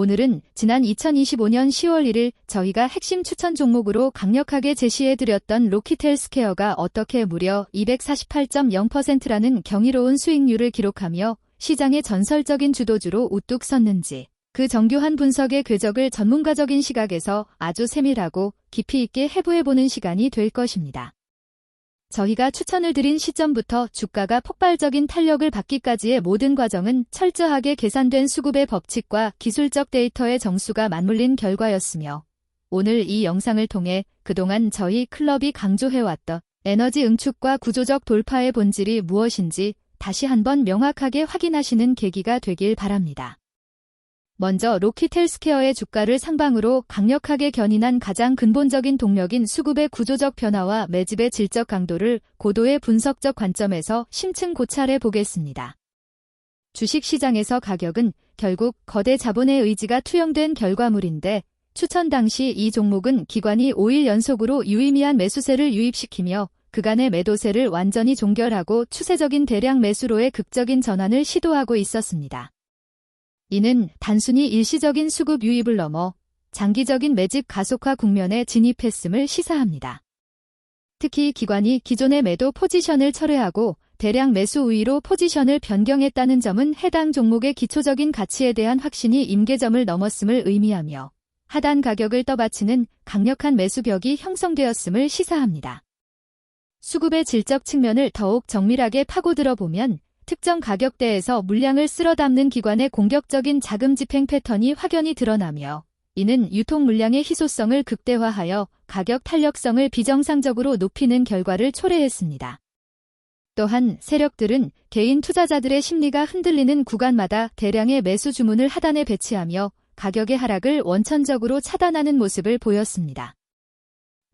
오늘은 지난 2025년 10월 1일 저희가 핵심 추천 종목으로 강력하게 제시해드렸던 로키텔스케어가 어떻게 무려 248.0%라는 경이로운 수익률을 기록하며 시장의 전설적인 주도주로 우뚝 섰는지 그 정교한 분석의 궤적을 전문가적인 시각에서 아주 세밀하고 깊이 있게 해부해보는 시간이 될 것입니다. 저희가 추천을 드린 시점부터 주가가 폭발적인 탄력을 받기까지의 모든 과정은 철저하게 계산된 수급의 법칙과 기술적 데이터의 정수가 맞물린 결과였으며 오늘 이 영상을 통해 그동안 저희 클럽이 강조해왔던 에너지 응축과 구조적 돌파의 본질이 무엇인지 다시 한번 명확하게 확인하시는 계기가 되길 바랍니다. 먼저 로키텔스케어의 주가를 상방으로 강력하게 견인한 가장 근본적인 동력인 수급의 구조적 변화와 매집의 질적 강도를 고도의 분석적 관점에서 심층 고찰해 보겠습니다. 주식시장에서 가격은 결국 거대 자본의 의지가 투영된 결과물인데 추천 당시 이 종목은 기관이 5일 연속으로 유의미한 매수세를 유입시키며 그간의 매도세를 완전히 종결하고 추세적인 대량 매수로의 극적인 전환을 시도하고 있었습니다. 이는 단순히 일시적인 수급 유입을 넘어 장기적인 매집 가속화 국면에 진입했음을 시사합니다. 특히 기관이 기존의 매도 포지션을 철회하고 대량 매수 우위로 포지션을 변경했다는 점은 해당 종목의 기초적인 가치에 대한 확신이 임계점을 넘었음을 의미하며 하단 가격을 떠받치는 강력한 매수벽이 형성되었음을 시사합니다. 수급의 질적 측면을 더욱 정밀하게 파고들어 보면 특정 가격대에서 물량을 쓸어 담는 기관의 공격적인 자금 집행 패턴이 확연히 드러나며 이는 유통 물량의 희소성을 극대화하여 가격 탄력성을 비정상적으로 높이는 결과를 초래했습니다. 또한 세력들은 개인 투자자들의 심리가 흔들리는 구간마다 대량의 매수 주문을 하단에 배치하며 가격의 하락을 원천적으로 차단하는 모습을 보였습니다.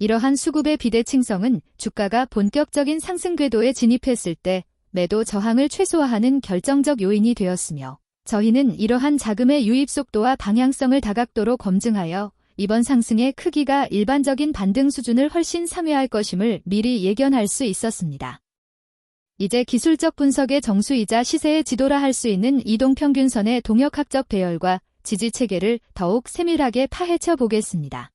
이러한 수급의 비대칭성은 주가가 본격적인 상승 궤도에 진입했을 때 매도 저항을 최소화하는 결정적 요인이 되었으며 저희는 이러한 자금의 유입 속도와 방향성을 다각도로 검증하여 이번 상승의 크기가 일반적인 반등 수준을 훨씬 상회할 것임을 미리 예견할 수 있었습니다. 이제 기술적 분석의 정수이자 시세의 지도라 할 수 있는 이동평균선의 동역학적 배열과 지지 체계를 더욱 세밀하게 파헤쳐 보겠습니다.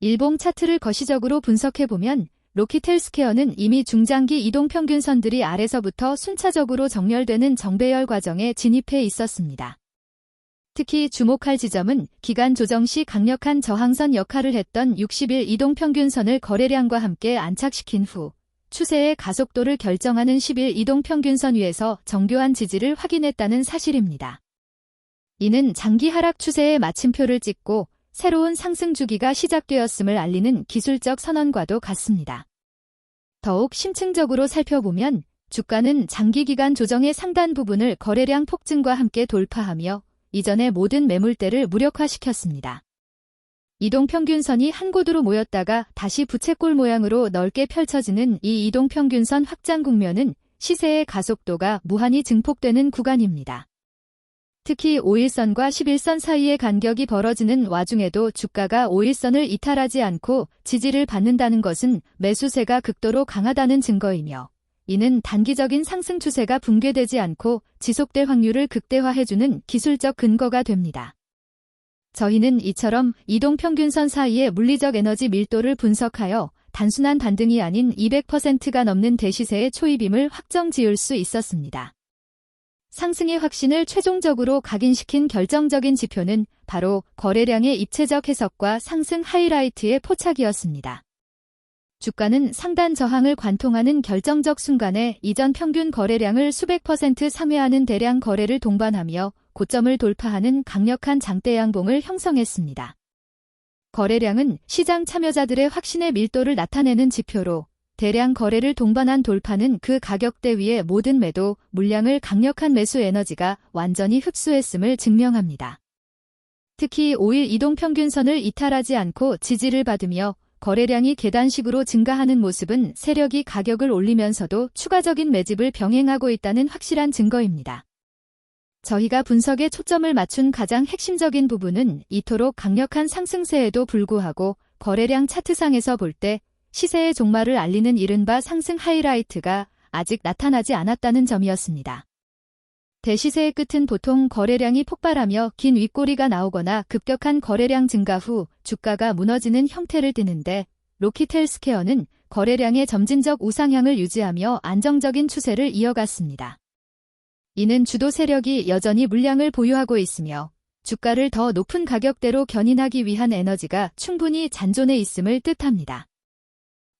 일봉 차트를 거시적으로 분석해보면 로키텔스케어는 이미 중장기 이동평균선들이 아래서부터 순차적으로 정렬되는 정배열 과정에 진입해 있었습니다. 특히 주목할 지점은 기간 조정 시 강력한 저항선 역할을 했던 60일 이동평균선을 거래량과 함께 안착시킨 후 추세의 가속도를 결정하는 10일 이동평균선 위에서 정교한 지지를 확인했다는 사실입니다. 이는 장기 하락 추세의 마침표를 찍고 새로운 상승 주기가 시작되었음을 알리는 기술적 선언과도 같습니다. 더욱 심층적으로 살펴보면 주가는 장기기간 조정의 상단 부분을 거래량 폭증과 함께 돌파하며 이전의 모든 매물대를 무력화시켰습니다. 이동평균선이 한 곳으로 모였다가 다시 부채꼴 모양으로 넓게 펼쳐지는 이 이동평균선 확장 국면은 시세의 가속도가 무한히 증폭되는 구간입니다. 특히 5일선과 11선 사이의 간격이 벌어지는 와중에도 주가가 5일선을 이탈하지 않고 지지를 받는다는 것은 매수세가 극도로 강하다는 증거이며 이는 단기적인 상승 추세가 붕괴되지 않고 지속될 확률을 극대화해주는 기술적 근거가 됩니다. 저희는 이처럼 이동평균선 사이의 물리적 에너지 밀도를 분석하여 단순한 반등이 아닌 200%가 넘는 대시세의 초입임을 확정 지을 수 있었습니다. 상승의 확신을 최종적으로 각인시킨 결정적인 지표는 바로 거래량의 입체적 해석과 상승 하이라이트의 포착이었습니다. 주가는 상단 저항을 관통하는 결정적 순간에 이전 평균 거래량을 수백 퍼센트 상회하는 대량 거래를 동반하며 고점을 돌파하는 강력한 장대 양봉을 형성했습니다. 거래량은 시장 참여자들의 확신의 밀도를 나타내는 지표로 대량 거래를 동반한 돌파는 그 가격대 위의 모든 매도, 물량을 강력한 매수 에너지가 완전히 흡수했음을 증명합니다. 특히 5일 이동평균선을 이탈하지 않고 지지를 받으며 거래량이 계단식으로 증가하는 모습은 세력이 가격을 올리면서도 추가적인 매집을 병행하고 있다는 확실한 증거입니다. 저희가 분석에 초점을 맞춘 가장 핵심적인 부분은 이토록 강력한 상승세에도 불구하고 거래량 차트상에서 볼 때 시세의 종말을 알리는 이른바 상승 하이라이트가 아직 나타나지 않았다는 점이었습니다. 대시세의 끝은 보통 거래량이 폭발하며 긴 윗꼬리가 나오거나 급격한 거래량 증가 후 주가가 무너지는 형태를 띠는데 로키텔스케어는 거래량의 점진적 우상향을 유지하며 안정적인 추세를 이어갔습니다. 이는 주도 세력이 여전히 물량을 보유하고 있으며 주가를 더 높은 가격대로 견인하기 위한 에너지가 충분히 잔존해 있음을 뜻합니다.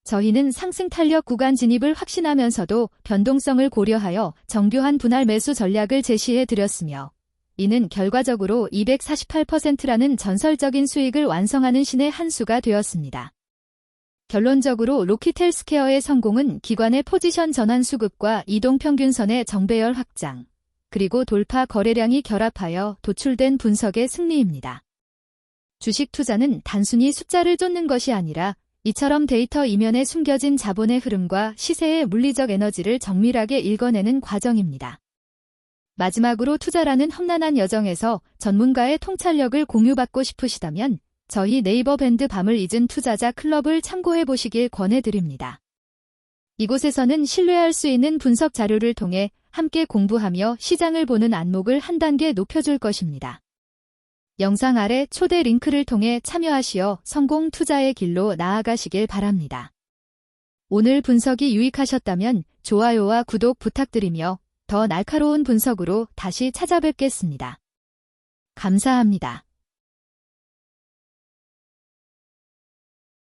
저희는 상승 탄력 구간 진입을 확신하면서도 변동성을 고려하여 정교한 분할 매수 전략을 제시해 드렸으며 이는 결과적으로 248%라는 전설적인 수익을 완성하는 신의 한 수가 되었습니다. 결론적으로 로키텔스케어의 성공은 기관의 포지션 전환 수급과 이동 평균선의 정배열 확장, 그리고 돌파 거래량이 결합하여 도출된 분석의 승리입니다. 주식 투자는 단순히 숫자를 쫓는 것이 아니라 이처럼 데이터 이면에 숨겨진 자본의 흐름과 시세의 물리적 에너지를 정밀하게 읽어내는 과정입니다. 마지막으로 투자라는 험난한 여정에서 전문가의 통찰력을 공유받고 싶으시다면 저희 네이버 밴드 밤을 잊은 투자자 클럽을 참고해 보시길 권해드립니다. 이곳에서는 신뢰할 수 있는 분석 자료를 통해 함께 공부하며 시장을 보는 안목을 한 단계 높여줄 것입니다. 영상 아래 초대 링크를 통해 참여하시어 성공 투자의 길로 나아가시길 바랍니다. 오늘 분석이 유익하셨다면 좋아요와 구독 부탁드리며 더 날카로운 분석으로 다시 찾아뵙겠습니다. 감사합니다.